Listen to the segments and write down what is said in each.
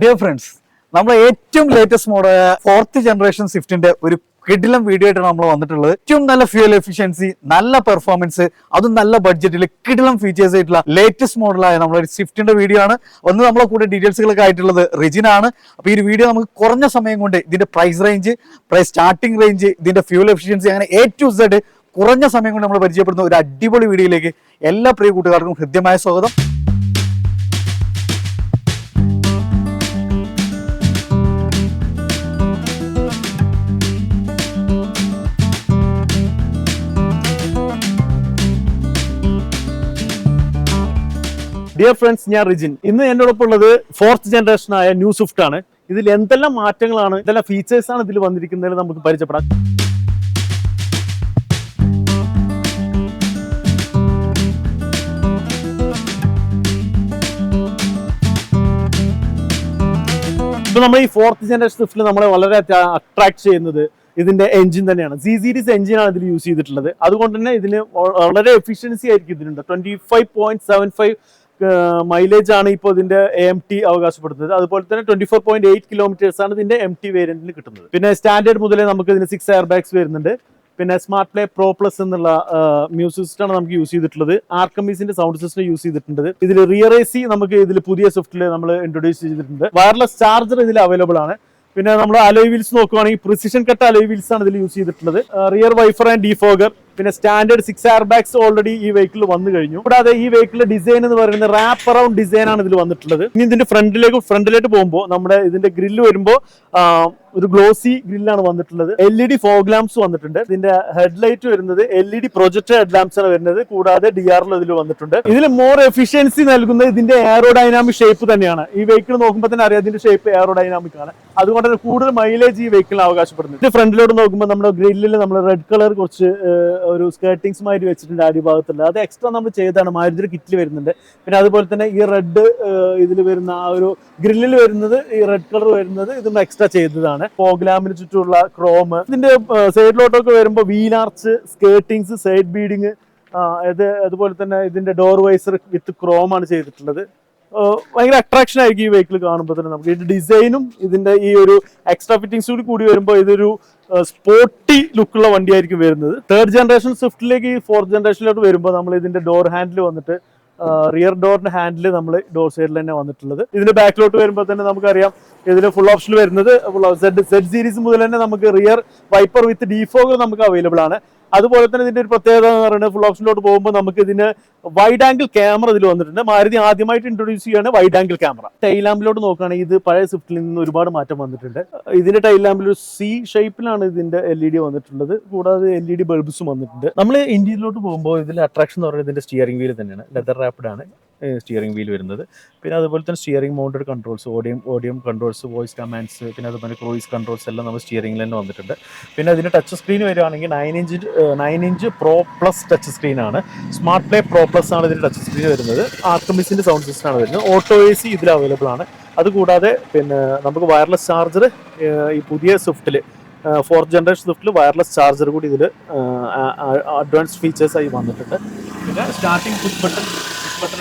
Dear friends നമ്മൾ ഏറ്റവും latest model fourth generation സ്വിഫ്റ്റിന്റെ ഒരു കിടിലം വീഡിയോ ആയിട്ടാണ് നമ്മൾ വന്നിട്ടുള്ളത്. ഏറ്റവും നല്ല ഫ്യൂൽ എഫിഷ്യൻസി നല്ല പെർഫോമൻസ് അതും നല്ല ബഡ്ജറ്റിൽ കിടിലം ഫീച്ചേഴ്സ് ആയിട്ടുള്ള ലേറ്റസ്റ്റ് മോഡലായ നമ്മളൊരു സ്വിഫ്റ്റിന്റെ വീഡിയോ ആണ്. ഒന്ന് നമ്മളെ കൂടെ ഡീറ്റെയിൽസുകളൊക്കെ ആയിട്ടുള്ളത് റിജിൻ ആണ്. അപ്പൊ ഈ വീഡിയോ നമുക്ക് കുറഞ്ഞ സമയം കൊണ്ട് ഇതിന്റെ price range price starting range ഇതിന്റെ ഫ്യൂൽ എഫിഷ്യൻസി അങ്ങനെ എ ടു സെഡ് കുറഞ്ഞ സമയം കൊണ്ട് നമ്മൾ പരിചയപ്പെടുന്ന ഒരു അടിപൊളി വീഡിയോയിലേക്ക് എല്ലാ പ്രിയ കൂട്ടുകാർക്കും ഹൃദ്യമായ സ്വാഗതം. ഡിയർ ഫ്രണ്ട്സ് ഞാൻ റിജിൻ. ഇന്ന് എന്നോടൊപ്പം ഉള്ളത് ഫോർത്ത് ആയ ന്യൂ സ്വിഫ്റ്റ് ആണ്. ഇതിൽ എന്തെല്ലാം മാറ്റങ്ങളാണ് എന്തെല്ലാം ഫീച്ചേഴ്സ് ആണ് ഇതിൽ വന്നിരിക്കുന്നത് നമുക്ക് പരിചയപ്പെടാം. ഇപ്പൊ നമ്മൾ ഈ ഫോർത്ത് ജനറേഷൻ സ്വിഫ്റ്റിൽ നമ്മളെ വളരെ അട്രാക്ട് ചെയ്യുന്നത് ഇതിന്റെ എഞ്ചിൻ തന്നെയാണ്. സി സീരീസ് എഞ്ചിനാണ് ഇതിൽ യൂസ് ചെയ്തിട്ടുള്ളത്. അതുകൊണ്ട് തന്നെ ഇതിന് വളരെ എഫിഷ്യൻസി ആയിരിക്കും ഇതിനുണ്ട്. Twenty five point seven five mileage ആണ് ഇപ്പോൾ ഇതിന്റെ എം ടി അവകാശപ്പെടുന്നത്. അതുപോലെ തന്നെ twenty four point eight kilometres ആണ് ഇതിന്റെ എം ടി വേരിയന്റിന് കിട്ടുന്നത്. പിന്നെ സ്റ്റാൻഡേർഡ് മുതലേ നമുക്ക് ഇതിന് സിക്സ് എയർ ബാഗ്സ് വരുന്നുണ്ട്. പിന്നെ സ്മാർട്ട് പ്ലേ പ്രോ പ്ലസ് എന്നുള്ള മ്യൂസിക് സിസ്റ്റം ആണ് നമുക്ക് യൂസ് ചെയ്തിട്ടുള്ളത്. ആർക്കമീസിന്റെ സൗണ്ട് സിസ്റ്റം യൂസ് ചെയ്തിട്ടുണ്ട് ഇതിൽ റിയർ എ സി നമുക്ക് ഇതിൽ പുതിയ സ്വിഫ്റ്റിൽ നമ്മൾ ഇൻട്രൊഡ്യൂസ് ചെയ്തിട്ടുണ്ട്. വയർലെസ് ചാർജർ ഇതിൽ അവൈലബിൾ ആണ്. പിന്നെ നമ്മൾ അലോയ് വീൽസ് നോക്കുവാണെങ്കിൽ പ്രിസിഷൻ കട്ട് അലോയ് വീൽസ് ആണ് ഇതിൽ യൂസ് ചെയ്തിട്ടുള്ളത്. റിയർ വൈഫർ ആൻഡ് ഡിഫോഗർ പിന്നെ standard six air bags already ഈ വെഹിക്കിൾ വന്നു കഴിഞ്ഞു. കൂടാതെ ഈ വെഹിക്കിൾ ഡിസൈൻ എന്ന് പറയുന്നത് റാപ്പ് അറൌണ്ട് ഡിസൈൻ ആണ് ഇതിൽ വന്നിട്ടുള്ളത്. ഇനി ഇതിന്റെ ഫ്രണ്ടിലേക്ക് ഫ്രണ്ടിലേക്ക് പോകുമ്പോൾ നമ്മുടെ ഇതിന്റെ ഗ്രില്ല് വരുമ്പോൾ ഒരു ഗ്ലോസി ഗ്രില്ലാണ് വന്നിട്ടുള്ളത്. L E D fog lamps വന്നിട്ടുണ്ട്. ഇതിന്റെ ഹെഡ്ലൈറ്റ് വരുന്നത് L E D project head lamps ആണ് വരുന്നത്. കൂടാതെ ഡി ആറിൽ ഇതിൽ വന്നിട്ടുണ്ട്. ഇതിൽ മോർ എഫിഷ്യൻസി നൽകുന്നത് ഇതിന്റെ എയറോ ഡൈനാമിക് ഷേപ്പ് തന്നെയാണ്. ഈ വെഹിക്കിൾ നോക്കുമ്പോൾ തന്നെ അറിയാം ഇതിന്റെ ഷേപ്പ് എയറോ ഡൈനാമിക് ആണ്. അതുകൊണ്ട് തന്നെ കൂടുതൽ മൈലേജ് ഈ വെഹിക്കിൾ അവകാശപ്പെടുന്നത്. ഇതിന്റെ ഫ്രണ്ടിലോട്ട് നോക്കുമ്പോൾ നമ്മുടെ ഗ്രില്ലിൽ നമ്മൾ റെഡ് കളർ കുറച്ച് ഒരു സ്കേർട്ടിങ്സ് മാതിരി വെച്ചിട്ടുണ്ട് അടിഭാഗത്തുള്ള അത് എക്സ്ട്രാ നമ്മൾ ചെയ്താണ് മാരുതിയുടെ കിറ്റിൽ വരുന്നുണ്ട്. പിന്നെ അതുപോലെ തന്നെ ഈ റെഡ് ഇതിൽ വരുന്ന ആ ഒരു ഗ്രില്ലിൽ വരുന്നത് ഈ റെഡ് കളർ വരുന്നത് ഇതൊന്നും എക്സ്ട്രാ ചെയ്തതാണ്. ഫോഗ്ലാമിന് ചുറ്റുമുള്ള ക്രോം ഇതിന്റെ സൈഡിലോട്ടൊക്കെ വരുമ്പോൾ വീലാർച്ച് സ്കേർട്ടിങ്സ് സൈഡ് ബീഡിങ് അതുപോലെ തന്നെ ഇതിന്റെ ഡോർ വൈസർ വിത്ത് ക്രോം ആണ് ചെയ്തിട്ടുള്ളത്. ഭയങ്കര അട്രാക്ഷൻ ആയിരിക്കും ഈ വെഹിക്കിൾ കാണുമ്പോൾ തന്നെ നമുക്ക്. ഇതിന്റെ ഡിസൈനും ഇതിന്റെ ഈ ഒരു എക്സ്ട്രാ ഫിറ്റിംഗ്സ് കൂടി കൂടി വരുമ്പോൾ ഇതൊരു സ്പോർട്ടി ലുക്കുള്ള വണ്ടിയായിരിക്കും വരുന്നത്. തേർഡ് ജനറേഷൻ സ്വിഫ്റ്റിലേക്ക് ഈ ഫോർത്ത് ജനറേഷനിലോട്ട് വരുമ്പോൾ നമ്മൾ ഇതിന്റെ ഡോർ ഹാൻഡിൽ വന്നിട്ട് റിയർ ഡോറിന്റെ ഹാൻഡിൽ നമ്മൾ ഡോർ സൈഡിൽ തന്നെ വന്നിട്ടുള്ളത്. ഇതിന്റെ ബാക്കിലോട്ട് വരുമ്പോൾ തന്നെ നമുക്കറിയാം ഇതിന് ഫുൾ ഓപ്ഷൻ വരുന്നത്. സെഡ് സെഡ് സീരീസ് മുതൽ തന്നെ നമുക്ക് റിയർ വൈപ്പർ വിത്ത് ഡിഫോഗർ നമുക്ക് അവൈലബിൾ ആണ്. അതുപോലെ തന്നെ ഇതിന്റെ ഒരു പ്രത്യേകത എന്ന് പറയുന്നത് ഫുൾ ഓപ്ഷനിലോട്ട് പോകുമ്പോൾ നമുക്ക് ഇതിന് വൈഡ് ആംഗിൾ ക്യാമറ ഇതിൽ വന്നിട്ടുണ്ട്. മാരുതി ആദ്യമായിട്ട് ഇൻട്രൊഡ്യൂസ് ചെയ്യാണ് വൈഡ് ആംഗിൾ ക്യാമറ ടൈൽ ലാമ്പിലോട്ട് നോക്കുകയാണെങ്കിൽ ഇത് പഴയ സ്വിഫ്റ്റിൽ നിന്ന് ഒരുപാട് മാറ്റം വന്നിട്ടുണ്ട്. ഇതിന്റെ ടൈൽ ലാമ്പിൽ ഒരു സി ഷേപ്പിലാണ് ഇതിന്റെ എൽ ഇ ഡി വന്നിട്ടുള്ളത്. കൂടാതെ എൽ ഇ ഡി ബൾബ്സും വന്നിട്ടുണ്ട്. നമ്മൾ ഇന്ത്യയിലോട്ട് പോകുമ്പോൾ ഇതിൽ അട്രാക്ഷൻ എന്ന് പറയുന്നത് ഇതിന്റെ സ്റ്റിയറിംഗ് വീൽ തന്നെയാണ്. ലെതർ റാപ്പിഡ് ആണ്. സ്റ്റിയറിംഗ് വീൽ വരുന്നത്. പിന്നെ അതുപോലെ തന്നെ steering mounted controls audio audio controls voice commands പിന്നെ അതുപോലെ ക്രോയിസ് കൺട്രോൾസ് എല്ലാം നമ്മൾ സ്റ്റിയറിംഗിൽ തന്നെ വന്നിട്ടുണ്ട്. പിന്നെ അതിന് ടച്ച് സ്ക്രീൻ വരികയാണെങ്കിൽ nine inch nine inch pro plus touch screen ആണ്. സ്മാർട്ട് പ്ലേ പ്രോ പ്ലസ് ആണ് ഇതിന് ടച്ച് സ്ക്രീൻ വരുന്നത്. ആർട്ടമിസിന്റെ സൗണ്ട് സിസ്റ്റം ആണ് വരുന്നത്. ഓട്ടോ എ സി ഇതിൽ അവൈലബിൾ ആണ്. അതുകൂടാതെ പിന്നെ നമുക്ക് വയർലെസ് ചാർജർ ഈ പുതിയ സ്വിഫ്റ്റിൽ ഫോർത്ത് ജനറേഷൻ സ്വിഫ്റ്റിൽ വയർലെസ് ചാർജർ കൂടി ഇതിൽ അഡ്വാൻസ് ഫീച്ചേഴ്സായി വന്നിട്ടുണ്ട്. പിന്നെ സ്റ്റാർട്ടിംഗ് ബട്ടൺ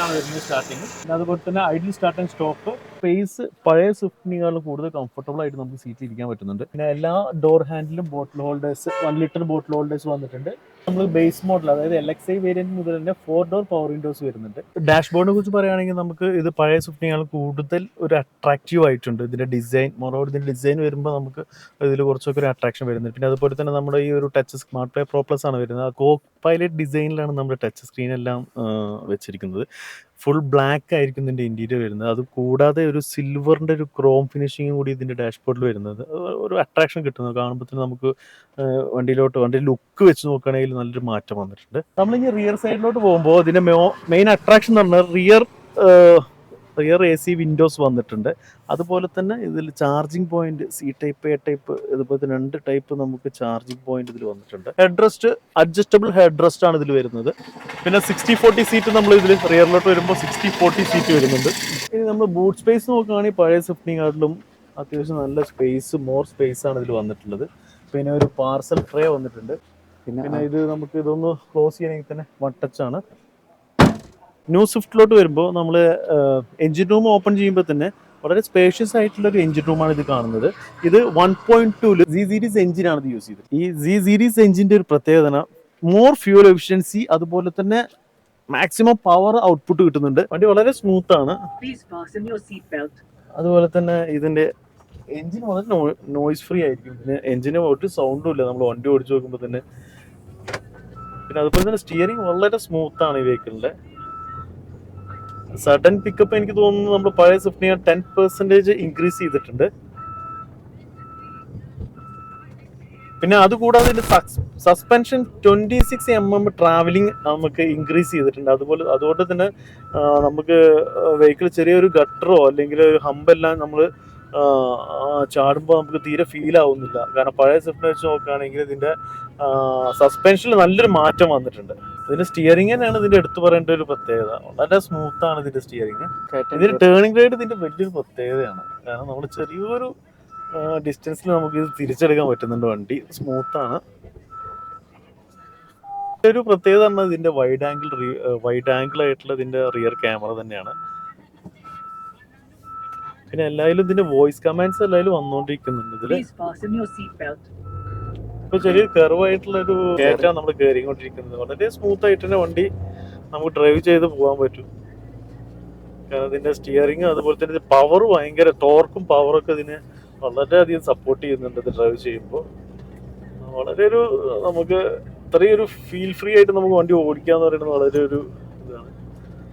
ആണ് വരുന്നത് സ്റ്റാർട്ടിങ് പിന്നെ അതുപോലെ തന്നെ idle start and stop space പഴയ സ്വിഫ്റ്റിനേക്കാളും കൂടുതൽ കംഫർട്ടബിൾ ആയിട്ട് നമുക്ക് സീറ്റിൽ ഇരിക്കാൻ പറ്റുന്നുണ്ട്. പിന്നെ എല്ലാ ഡോർ ഹാൻഡിലും bottle holders one litre bottle holders വന്നിട്ടുണ്ട്. നമ്മൾ ബേസ് മോഡൽ അതായത് എൽ എക്സ് ഐ വേരിയന്റ് മുതൽ തന്നെ ഫോർ ഡോർ പവർ വിൻഡോസ് വരുന്നുണ്ട്. ഡാഷ്ബോർഡിനെ കുറിച്ച് പറയുകയാണെങ്കിൽ നമുക്ക് ഇത് പഴയ സ്വിഫ്റ്റിനേക്കാൾ കൂടുതൽ ഒരു അട്രാക്റ്റീവ് ആയിട്ടുണ്ട്. ഇതിന്റെ ഡിസൈൻ മോറോട് ഇതിന്റെ ഡിസൈൻ വരുമ്പോൾ നമുക്ക് ഇതിൽ കുറച്ചൊക്കെ ഒരു അട്രാക്ഷൻ വരുന്നുണ്ട്. പിന്നെ അതുപോലെ തന്നെ നമ്മുടെ ഈ ഒരു touch smart play pro plus ആണ് വരുന്നത്. കോ പൈലറ്റ് ഡിസൈനിലാണ് നമ്മുടെ ടച്ച് സ്ക്രീൻ എല്ലാം വെച്ചിരിക്കുന്നത്. ഫുൾ ബ്ലാക്ക് ആയിരിക്കും ഇതിന്റെ ഇന്റീരിയർ വരുന്നത്. അത് കൂടാതെ ഒരു സിൽവറിന്റെ ഒരു ക്രോം ഫിനിഷിങ്ങും കൂടി ഇതിന്റെ ഡാഷ്ബോർഡിൽ വരുന്നത്. ഒരു അട്രാക്ഷൻ കിട്ടുന്നത് കാണുമ്പോൾ തന്നെ നമുക്ക് വണ്ടിയിലോട്ട് വണ്ടി ലുക്ക് വെച്ച് നോക്കുകയാണെങ്കിൽ നല്ലൊരു മാറ്റം വന്നിട്ടുണ്ട്. നമ്മളിനി റിയർ സൈഡിലോട്ട് പോകുമ്പോൾ ഇതിന്റെ മെയിൻ അട്രാക്ഷൻ എന്ന് പറഞ്ഞാൽ rear rear A C windows വന്നിട്ടുണ്ട്. അതുപോലെ തന്നെ ഇതിൽ charging point C type A type ഇതുപോലെ രണ്ട് ടൈപ്പ് നമുക്ക് ചാർജിങ് പോയിന്റ് ഇതിൽ വന്നിട്ടുണ്ട്. Head rest adjustable head rest ആണ് ഇതിൽ വരുന്നത്. പിന്നെ സിക്സ്റ്റി ഫോർട്ടി സീറ്റ് നമ്മൾ ഇതിൽ റിയറിലോട്ട് വരുമ്പോൾ സിക്സ്റ്റി ഫോർട്ടി സീറ്റ് വരുന്നുണ്ട്. ഇനി നമ്മൾ ബൂട്ട് സ്പേസ് നോക്കുകയാണെങ്കിൽ പഴയ സ്വിഫ്റ്റിനെക്കാട്ടിലും അത്യാവശ്യം നല്ല സ്പേസ് മോർ സ്പേസ് ആണ് ഇതിൽ വന്നിട്ടുള്ളത്. പിന്നെ ഒരു പാർസൽ ട്രേ വന്നിട്ടുണ്ട്. പിന്നെ ഇത് നമുക്ക് ഇതൊന്ന് ക്ലോസ് ചെയ്യണമെങ്കിൽ തന്നെ വൺ ടച്ച് ആണ്. ന്യൂ സ്വിഫ്റ്റിലോട്ട് വരുമ്പോൾ നമ്മൾ എഞ്ചിൻ റൂം ഓപ്പൺ ചെയ്യുമ്പോൾ തന്നെ വളരെ സ്പേഷ്യസ് ആയിട്ടുള്ള ഒരു എഞ്ചിൻ റൂമാണ് ഇത് കാണുന്നത്. ഇത് one point two C series എഞ്ചിനാണ് ഇത് യൂസ് ചെയ്തത്. ഈ സി സീരീസ് എഞ്ചിന്റെ ഒരു പ്രത്യേകത മോർ ഫ്യൂൽ എഫിഷ്യൻസി അതുപോലെ തന്നെ മാക്സിമം പവർ ഔട്ട്പുട്ട് കിട്ടുന്നുണ്ട്. വണ്ടി വളരെ സ്മൂത്ത് ആണ്. അതുപോലെ തന്നെ ഇതിന്റെ എഞ്ചിൻ വളരെ നോയ്സ് ഫ്രീ ആയിരിക്കും. പിന്നെ എഞ്ചിന് ഒരു സൗണ്ടും ഇല്ല. നമ്മൾ വണ്ടി ഓടിച്ചു നോക്കുമ്പോൾ തന്നെ. പിന്നെ അതുപോലെ തന്നെ സ്റ്റിയറിംഗ് വളരെ സ്മൂത്താണ് ആണ് ഈ വെഹിക്കിളിന്റെ സഡൻ പിക്കപ്പ് എനിക്ക് തോന്നുന്നു നമ്മൾ പഴയ സ്വിഫ്റ്റിനെ ടെൻ പെർസെന്റേജ് ഇൻക്രീസ് ചെയ്തിട്ടുണ്ട്. പിന്നെ അതുകൂടാതെ suspension twenty six M M travelling നമുക്ക് ഇൻക്രീസ് ചെയ്തിട്ടുണ്ട്. അതുപോലെ അതുകൊണ്ട് തന്നെ നമുക്ക് വെഹിക്കിൾ ചെറിയൊരു ഗട്ടറോ അല്ലെങ്കിൽ ഒരു ഹമ്പെല്ലാം നമ്മൾ ചാടുമ്പോൾ നമുക്ക് തീരെ ഫീൽ ആവുന്നില്ല. കാരണം പഴയ സ്വിഫ്റ്റിനെ വെച്ച് നോക്കുകയാണെങ്കിൽ ഇതിന്റെ സസ്പെൻഷനിൽ നല്ലൊരു മാറ്റം വന്നിട്ടുണ്ട്. ഇതിന്റെ സ്റ്റിയറിംഗ് തന്നെയാണ് ഇതിന്റെ എടുത്തു പറയേണ്ട ഒരു പ്രത്യേകത. വളരെ സ്മൂത്ത് ആണ് ഇതിന്റെ സ്റ്റിയറിംഗ് ഇതിന്റെ ടേണിംഗ് റേറ്റ് ഇതിന്റെ വലിയൊരു പ്രത്യേകതയാണ്. കാരണം നമ്മൾ ചെറിയൊരു ഡിസ്റ്റൻസിൽ നമുക്ക് ഇത് തിരിച്ചെടുക്കാൻ പറ്റുന്നുണ്ട് വണ്ടി. സ്മൂത്താണ് ആണ്. ഒരു പ്രത്യേകത പറഞ്ഞാൽ ഇതിന്റെ വൈഡ് ആംഗിൾ വൈഡ് ആംഗിൾ ആയിട്ടുള്ള ഇതിന്റെ റിയർ ക്യാമറ തന്നെയാണ്. പിന്നെ എല്ലാവരും ഇതിന്റെ വോയിസ് കമാൻഡ്സ് എല്ലാവരും വന്നുകൊണ്ടിരിക്കുന്നുണ്ട് ഇതിൽ. ഇപ്പൊ ചെറിയ കർവ് ഒരു കയറ്റാണ് നമ്മൾ കയറിക്കൊണ്ടിരിക്കുന്നത് വളരെ സ്മൂത്ത് ആയിട്ട് തന്നെ വണ്ടി നമുക്ക് ഡ്രൈവ് ചെയ്ത് പോകാൻ പറ്റും. കാരണം ഇതിന്റെ സ്റ്റിയറിങ് അതുപോലെ തന്നെ പവർ ഭയങ്കര ടോർക്കും പവറും ഒക്കെ ഇതിന് വളരെയധികം സപ്പോർട്ട് ചെയ്യുന്നുണ്ട് ഇത് ഡ്രൈവ് ചെയ്യുമ്പോൾ വളരെ ഒരു നമുക്ക് ഇത്രയും ഒരു ഫീൽ ഫ്രീ ആയിട്ട് നമുക്ക് വണ്ടി ഓടിക്കാന്ന് പറയുന്നത് വളരെ ഒരു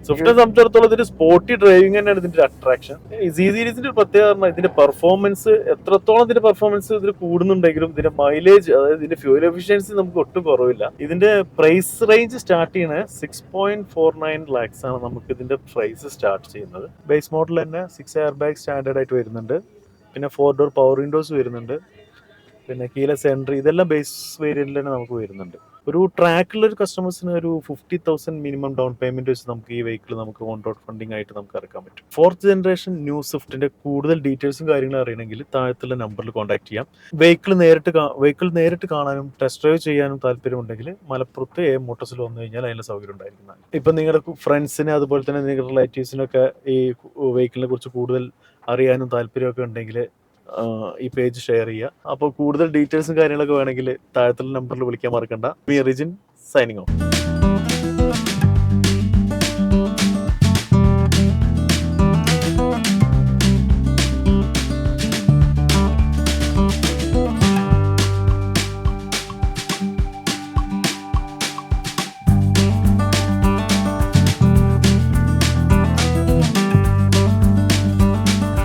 സ്വിഫ്റ്റിനെ സംബന്ധിച്ചിടത്തോളം ഇതിന്റെ സ്പോർട്ടി ഡ്രൈവിംഗ് തന്നെയാണ് ഇതിന്റെ അട്രാക്ഷൻ സി സീരീസിന്റെ ഒരു പ്രത്യേകത പറഞ്ഞാൽ ഇതിന്റെ പെർഫോമൻസ് എത്രത്തോളം ഇതിന്റെ പെർഫോമൻസ് ഇതിന് കൂടുന്നുണ്ടെങ്കിലും ഇതിന്റെ മൈലേജ് അതായത് ഇതിന്റെ ഫ്യൂൽ എഫിഷ്യൻസി നമുക്ക് ഒട്ടും കുറവില്ല. ഇതിന്റെ പ്രൈസ് റേഞ്ച് സ്റ്റാർട്ട് ചെയ്യുന്നത് six point four nine lakhs ആണ് നമുക്ക് ഇതിന്റെ പ്രൈസ് സ്റ്റാർട്ട് ചെയ്യുന്നത്. ബേസ് മോഡൽ തന്നെ സിക്സ് എയർ ബാഗ് സ്റ്റാൻഡേർഡ് ആയിട്ട് വരുന്നുണ്ട്. പിന്നെ ഫോർ ഡോർ പവർ വിൻഡോസ് വരുന്നുണ്ട്. പിന്നെ കീല സെൻട്രി ഇതെല്ലാം ബേസ് വേരിയന്റിൽ തന്നെ നമുക്ക് വരുന്നുണ്ട്. ഒരു ട്രാക്കിലുള്ള ഒരു കസ്റ്റമേഴ്സിന് ഒരു fifty thousand minimum down payment വെച്ച് നമുക്ക് ഈ വെഹിക്കിൾ നമുക്ക് ഓൺ റോഡ് ഫണ്ടിങ് ആയിട്ട് നമുക്ക് ഇറക്കാൻ പറ്റും. ഫോർത്ത് ജനറേഷൻ ന്യൂ സ്വിഫ്റ്റിന്റെ കൂടുതൽ ഡീറ്റെയിൽസും കാര്യങ്ങളും അറിയണമെങ്കിൽ താഴത്തുള്ള നമ്പറിൽ കോൺടാക്ട് ചെയ്യാം. വെഹിക്കിൾ നേരിട്ട് വെഹിക്കിൾ നേരിട്ട് കാണാനും ടെസ്റ്റ് ഡ്രൈവ് ചെയ്യാനും താല്പര്യമുണ്ടെങ്കിൽ മലപ്പുറത്ത് എ മോട്ടോസിൽ വന്നു കഴിഞ്ഞാൽ അതിന്റെ സൗകര്യം ഉണ്ടായിരിക്കുന്നതാണ് ഇപ്പം നിങ്ങളുടെ ഫ്രണ്ട്സിന് അതുപോലെ തന്നെ നിങ്ങളുടെ റിലേറ്റീവ്സിനൊക്കെ ഈ വെഹിക്കിളിനെ കുറിച്ച് കൂടുതൽ അറിയാനും താല്പര്യമൊക്കെ ഉണ്ടെങ്കിൽ ഈ പേജ് ഷെയർ ചെയ്യുക. അപ്പോൾ കൂടുതൽ ഡീറ്റെയിൽസും കാര്യങ്ങളൊക്കെ വേണമെങ്കിൽ താഴത്തുള്ള നമ്പറിൽ വിളിക്കാൻ മറക്കണ്ട. Me Rijin signing off